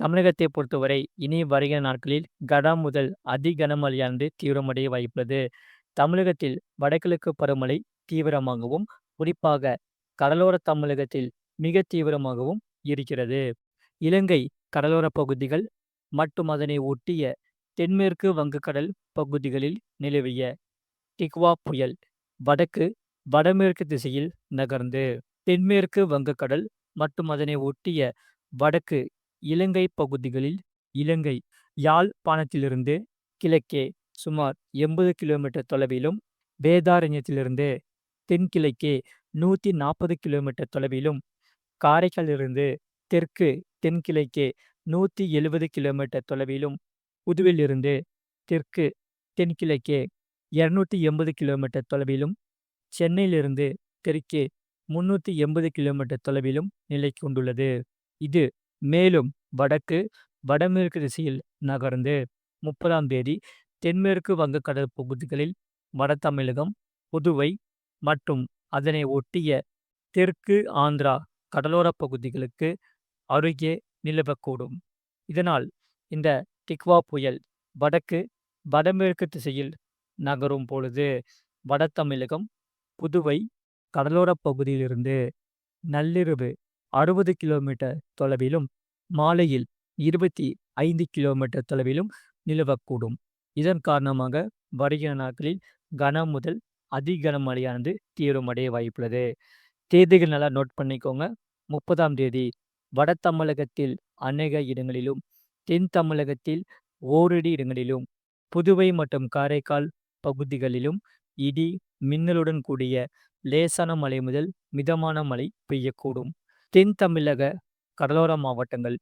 தமிழகத்தை பொறுத்தவரை இனி வருகிற நாட்களில் கனம் முதல் அதி கனமழையானது தீவிரமடைய வாய்ப்புள்ளது. தமிழகத்தில் வடகிழக்கு பருவமழை தீவிரமாகவும், குறிப்பாக கடலோர தமிழகத்தில் மிக தீவிரமாகவும் இருக்கிறது. இலங்கை கடலோர பகுதிகள் மற்றும் அதனை ஒட்டிய தென்மேற்கு வங்கக்கடல் பகுதிகளில் நிலவிய டிக்வா புயல் வடக்கு, வடமேற்கு திசையில் நகர்ந்து தென்மேற்கு வங்கக்கடல் மற்றும் அதனை ஒட்டிய வடக்கு இலங்கை பகுதிகளில் இலங்கை யாழ்ப்பாணத்திலிருந்து கிழக்கே சுமார் எண்பது கிலோமீட்டர் தொலைவிலும், வேதாரண்யத்திலிருந்து தென்கிழக்கே நூத்தி நாற்பது கிலோமீட்டர் தொலைவிலும், காரைக்காலிலிருந்து தெற்கு தென்கிழக்கே நூத்தி எழுபது கிலோமீட்டர் தொலைவிலும், புதுவிலிருந்து தெற்கு தென்கிழக்கே இருநூத்தி எண்பது கிலோமீட்டர் தொலைவிலும், சென்னையிலிருந்து தெற்கே முன்னூத்தி எண்பது கிலோமீட்டர் தொலைவிலும் நிலை கொண்டுள்ளது. இது மேலும் வடக்கு, வடமேற்கு திசையில் நகர்ந்து முப்பதாம் தேதி தென்மேற்கு வங்கக்கடல் பகுதிகளில், வட தமிழகம், புதுவை மற்றும் அதனை ஒட்டிய தெற்கு ஆந்திரா கடலோரப் பகுதிகளுக்கு அருகே நிலவக்கூடும். இதனால் இந்த டிக்வா புயல் வடக்கு, வடமேற்கு திசையில் நகரும் பொழுது, வட தமிழகம், புதுவை கடலோரப் பகுதியிலிருந்து நள்ளிரவு அறுபது கிலோமீட்டர் தொலைவிலும், மாலையில் இருபத்தி ஐந்து கிலோமீட்டர் தொலைவிலும் நிலவக்கூடும். இதன் காரணமாக வருகிற நாட்களில் கனம் முதல் அதி கனமழையானது தீவிரமடைய வாய்ப்புள்ளது. தேதிகள் நல்லா நோட் பண்ணிக்கோங்க. முப்பதாம் தேதி வட தமிழகத்தில் அநேக இடங்களிலும், தென் தமிழகத்தில் ஓரிரு இடங்களிலும், புதுவை மற்றும் காரைக்கால் பகுதிகளிலும் இடி, மின்னலுடன் கூடிய லேசான மழை முதல் மிதமான மழை பெய்யக்கூடும். தென் தமிழக கடலோர மாவட்டங்கள்,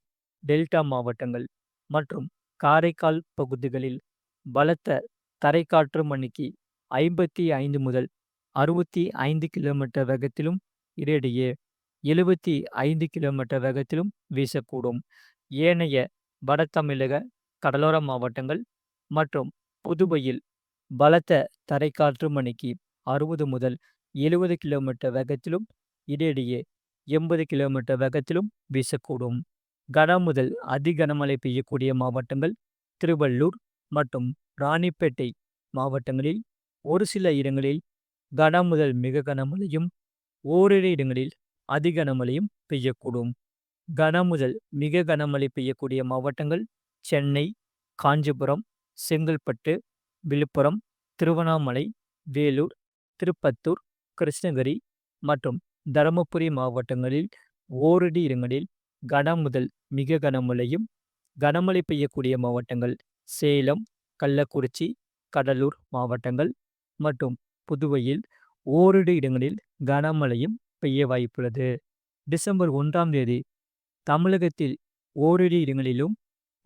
டெல்டா மாவட்டங்கள் மற்றும் காரைக்கால் பகுதிகளில் பலத்த தரைக்காற்று மணிக்கு ஐம்பத்தி ஐந்து முதல் அறுபத்தி ஐந்து கிலோமீட்டர் வேகத்திலும், இடையிடையே எழுபத்தி ஐந்து கிலோமீட்டர் வேகத்திலும் வீசக்கூடும். ஏனைய வட தமிழக கடலோர மாவட்டங்கள் மற்றும் புதுவையில் பலத்த தரைக்காற்று மணிக்கு அறுபது முதல் எழுபது கிலோமீட்டர் வேகத்திலும், இடையிடையே எண்பது கிலோமீட்டர் வேகத்திலும் வீசக்கூடும். கனம் முதல் அதிகனமழை பெய்யக்கூடிய மாவட்டங்கள் திருவள்ளூர் மற்றும் ராணிப்பேட்டை மாவட்டங்களில் ஒரு சில இடங்களில் கனம் முதல் மிக கனமழையும், ஓரிரு இடங்களில் அதி கனமழையும் பெய்யக்கூடும். கனம் முதல் மிக கனமழை பெய்யக்கூடிய மாவட்டங்கள் சென்னை, காஞ்சிபுரம், செங்கல்பட்டு, விழுப்புரம், திருவண்ணாமலை, வேலூர், திருப்பத்தூர், கிருஷ்ணகிரி மற்றும் தருமபுரி மாவட்டங்களில் ஓரிரு இடங்களில் கனம் முதல் மிக கனமழையும், கனமழை பெய்யக்கூடிய மாவட்டங்கள் சேலம், கள்ளக்குறிச்சி, கடலூர் மாவட்டங்கள் மற்றும் புதுவையில் ஓரிரு இடங்களில் கனமழையும் பெய்ய வாய்ப்புள்ளது. டிசம்பர் ஒன்றாம் தேதி தமிழகத்தில் ஓரிரு இடங்களிலும்,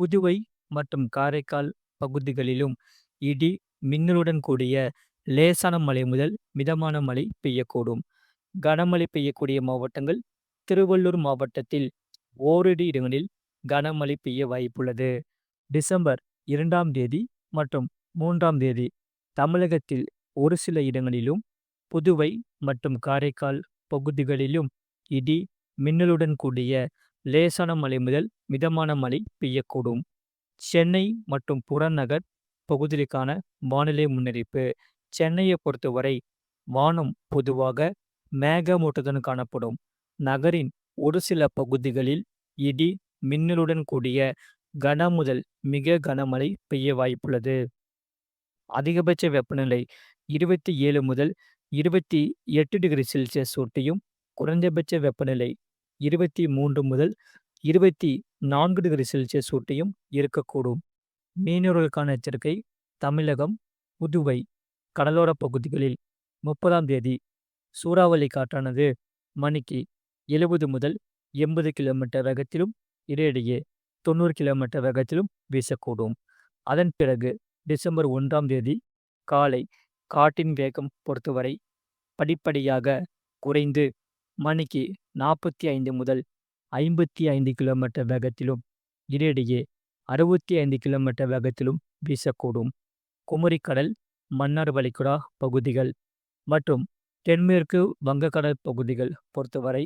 புதுவை மற்றும் காரைக்கால் பகுதிகளிலும் இடி, மின்னலுடன் கூடிய லேசான மழை முதல் மிதமான மழை பெய்யக்கூடும். கனமழை பெய்யக்கூடிய மாவட்டங்கள் திருவள்ளூர் மாவட்டத்தில் ஓரிரு இடங்களில் கனமழை பெய்ய வாய்ப்புள்ளது. டிசம்பர் இரண்டாம் தேதி மற்றும் மூன்றாம் தேதி தமிழகத்தில் ஒரு சில இடங்களிலும், புதுவை மற்றும் காரைக்கால் பகுதிகளிலும் இடி, மின்னலுடன் கூடிய லேசான மழை முதல் மிதமான மழை பெய்யக்கூடும். சென்னை மற்றும் புறநகர் பகுதிகளுக்கான வானிலை முன்னறிப்பு சென்னையை பொறுத்தவரை வானம் பொதுவாக மேகமூட்டத்துடன் காணப்படும். நகரின் ஒரு சில பகுதிகளில் இடி, மின்னலுடன் கூடிய கன முதல் மிக கனமழை பெய்ய வாய்ப்புள்ளது. அதிகபட்ச வெப்பநிலை இருபத்தி ஏழு முதல் இருபத்தி எட்டு டிகிரி செல்சியஸ் ஒட்டியும், குறைந்தபட்ச வெப்பநிலை இருபத்தி மூன்று முதல் இருபத்தி நான்கு டிகிரி செல்சியஸ் ஒட்டியும் இருக்கக்கூடும். மீனவர்களுக்கான எச்சரிக்கை தமிழகம், புதுவை கடலோரப் பகுதிகளில் முப்பதாம் தேதி சூறாவளி காற்றானது மணிக்கு எழுபது முதல் எண்பது கிலோமீட்டர் வேகத்திலும், இடையிடையே தொண்ணூறு கிலோமீட்டர் வேகத்திலும் வீசக்கூடும். அதன் பிறகு டிசம்பர் ஒன்றாம் தேதி காலை காட்டின் வேகம் பொறுத்தவரை படிப்படியாக குறைந்து மணிக்கு நாற்பத்தி ஐந்து முதல் ஐம்பத்தி ஐந்து கிலோமீட்டர் வேகத்திலும், இடையிடையே அறுபத்தி ஐந்து கிலோமீட்டர் வேகத்திலும் வீசக்கூடும். குமரிக்கடல், மன்னார் வளைகுடா பகுதிகள் மற்றும் தென்மேற்கு வங்கக்கடல் பகுதிகள் பொறுத்தவரை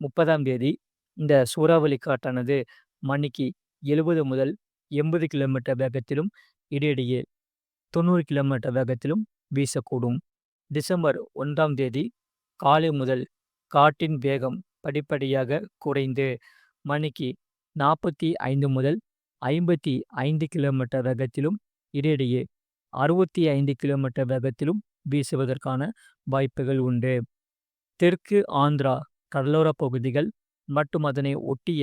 முப்பதாம் தேதி இந்த சூறாவளி காற்றானது மணிக்கு எழுபது முதல் எண்பது கிலோமீட்டர் வேகத்திலும் இடையிடையே தொண்ணூறு கிலோமீட்டர் வேகத்திலும் வீசக்கூடும். டிசம்பர் ஒன்றாம் தேதி காலை முதல் காற்றின் வேகம் படிப்படியாக குறைந்து மணிக்கு நாற்பத்தி ஐந்து முதல் ஐம்பத்தி ஐந்து கிலோமீட்டர் வேகத்திலும் இடையிடையே அறுபத்தி ஐந்து கிலோமீட்டர் வேகத்திலும் வீசுவதற்கான வாய்ப்புகள் உண்டு. தெற்கு ஆந்திரா கடலோர பகுதிகள் மற்றும் அதனை ஒட்டிய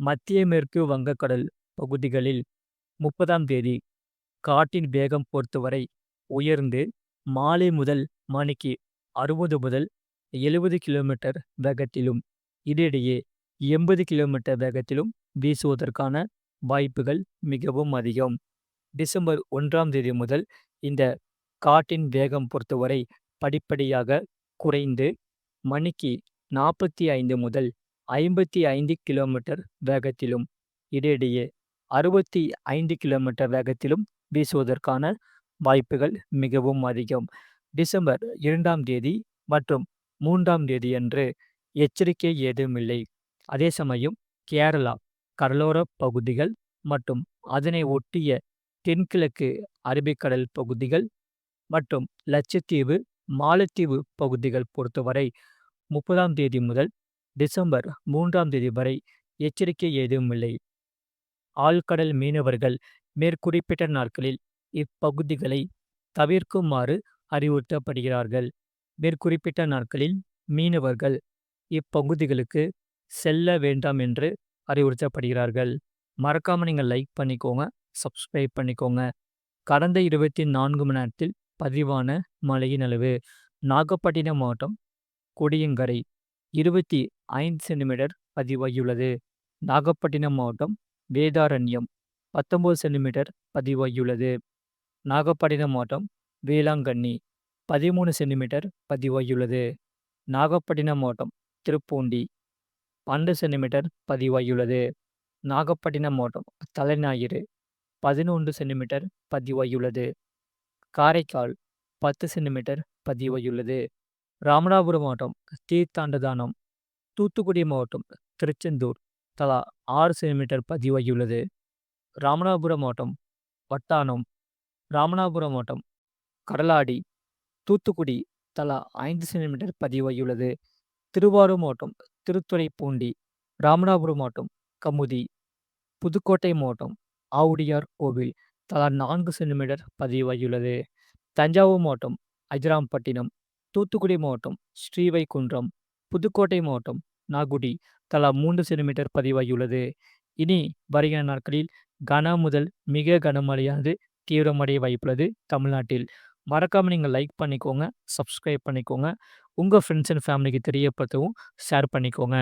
மத்திய மேற்கு வங்கக்கடல் பகுதிகளில் முப்பதாம் தேதி காற்றின் வேகம் பொறுத்தவரை உயர்ந்து மாலை முதல் மணிக்கு அறுபது முதல் எழுபது கிலோமீட்டர் வேகத்திலும் இடையிடையே எண்பது கிலோமீட்டர் வேகத்திலும் வீசுவதற்கான வாய்ப்புகள் மிகவும் அதிகம். டிசம்பர் ஒன்றாம் தேதி முதல் இந்த காற்றின் வேகம் பொறுத்தவரை படிப்படியாக குறைந்து மணிக்கு நாற்பத்தி ஐந்து முதல் ஐம்பத்தி ஐந்து கிலோமீட்டர் வேகத்திலும் இடையிடையே அறுபத்தி ஐந்து கிலோமீட்டர் வேகத்திலும் வீசுவதற்கான வாய்ப்புகள் மிகவும் அதிகம். டிசம்பர் இரண்டாம் தேதி மற்றும் மூன்றாம் தேதி அன்று எச்சரிக்கை ஏதுமில்லை அதே சமயம் கேரளா கடலோர பகுதிகள் மற்றும் அதனை ஒட்டிய தென்கிழக்கு அரபிக்கடல் பகுதிகள் மற்றும் லட்சத்தீவு மாலத்தீவு பகுதிகள் பொறுத்தவரை முப்பதாம் தேதி முதல் டிசம்பர் மூன்றாம் தேதி வரை எச்சரிக்கை ஏதுமில்லை ஆழ்கடல் மீனவர்கள் மேற்குறிப்பிட்ட நாட்களில் இப்பகுதிகளை தவிர்க்குமாறு அறிவுறுத்தப்படுகிறார்கள். மேற்குறிப்பிட்ட நாட்களில் மீனவர்கள் இப்பகுதிகளுக்கு செல்ல வேண்டாம் என்று அறிவுறுத்தப்படுகிறார்கள். மறக்காம நீங்கள் லைக் பண்ணிக்கோங்க சப்ஸ்கிரைப் பண்ணிக்கோங்க. கடந்த இருபத்தி நான்கு மணி நேரத்தில் பதிவான மழையின் அளவு நாகப்பட்டினம் மாவட்டம் கொடியங்கரை இருபத்தி ஐந்து சென்டிமீட்டர் பதிவாகியுள்ளது. நாகப்பட்டினம் மாவட்டம் வேதாரண்யம் பத்தொம்பது சென்டிமீட்டர் பதிவாகியுள்ளது. நாகப்பட்டினம் மாவட்டம் வேளாங்கண்ணி பதிமூணு சென்டிமீட்டர் பதிவாகியுள்ளது. நாகப்பட்டினம் மாவட்டம் திருப்பூண்டி பன்னெண்டு சென்டிமீட்டர் பதிவாகியுள்ளது. நாகப்பட்டினம் மாவட்டம் தலைஞாயிறு பதினொன்று சென்டிமீட்டர் பதிவாகியுள்ளது. காரைக்கால் பத்து சென்டிமீட்டர் பதிவாகியுள்ளது. ராமநாதபுரம் மாவட்டம் தீர்த்தாண்டதானம் தூத்துக்குடி மாவட்டம் திருச்செந்தூர் தலா ஆறு சென்டிமீட்டர் பதிவாகியுள்ளது. ராமநாதபுரம் மாவட்டம் வட்டானம் ராமநாதபுரம் மாவட்டம் கடலாடி தூத்துக்குடி தலா ஐந்து சென்டிமீட்டர் பதிவாகியுள்ளது. திருவாரூர் மாவட்டம் திருத்துறைப்பூண்டி ராமநாதபுரம் மாவட்டம் கமுதி புதுக்கோட்டை மாவட்டம் ஆவுடையார் கோவில் தலா நான்கு சென்டிமீட்டர் பதிவாகியுள்ளது. தஞ்சாவூர் மாவட்டம் அஜராம்பட்டினம் தூத்துக்குடி மாவட்டம் ஸ்ரீவைகுன்றம் புதுக்கோட்டை மாவட்டம் நாகுடி தலா மூன்று சென்டிமீட்டர் பதிவாகியுள்ளது. இனி வருகிற நாட்களில் கன முதல் மிக கனமழையானது தீவிரமடைய வாய்ப்புள்ளது தமிழ்நாட்டில். மறக்காமல் நீங்கள் லைக் பண்ணிக்கோங்க சப்ஸ்கிரைப் பண்ணிக்கோங்க. உங்கள் ஃப்ரெண்ட்ஸ் அண்ட் ஃபேமிலிக்கு தெரியப்படுத்தவும் ஷேர் பண்ணிக்கோங்க.